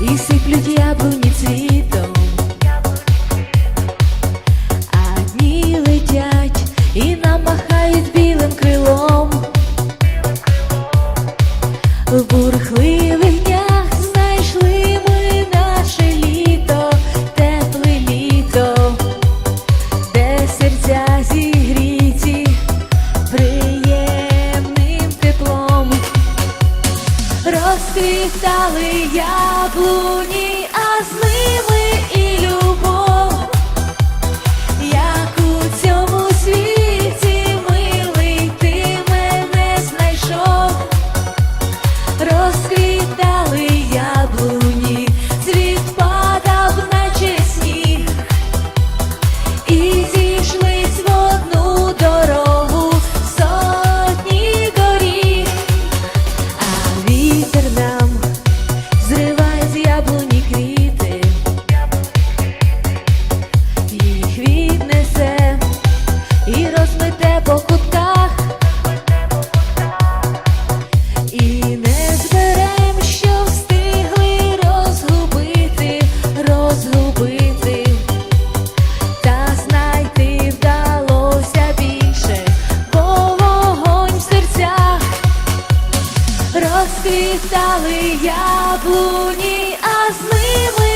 і сиплють яблуні цвітом, а дні летять і намахають білим крилом, в. розквітали яблуні, а з ними. розквітали яблуні, а з ними.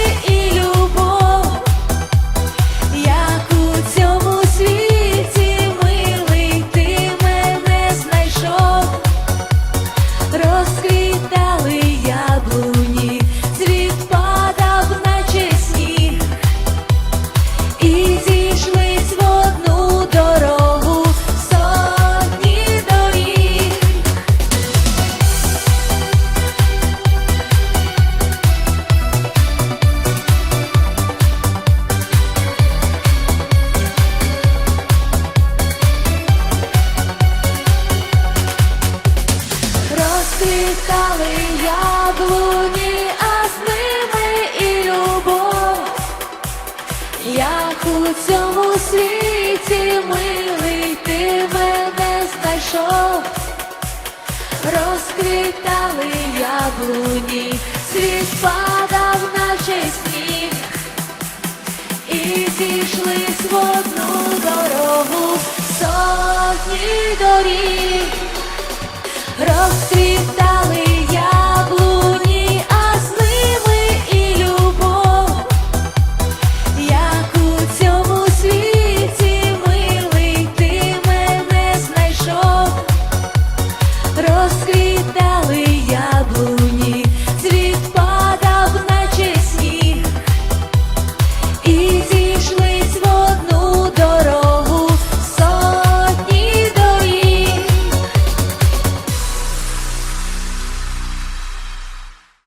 у цьому світі милий ти мене знайшов, розквітали яблуні, світ падав наче сніг, і зійшли в одну дорогу сотні доріг, розквітали.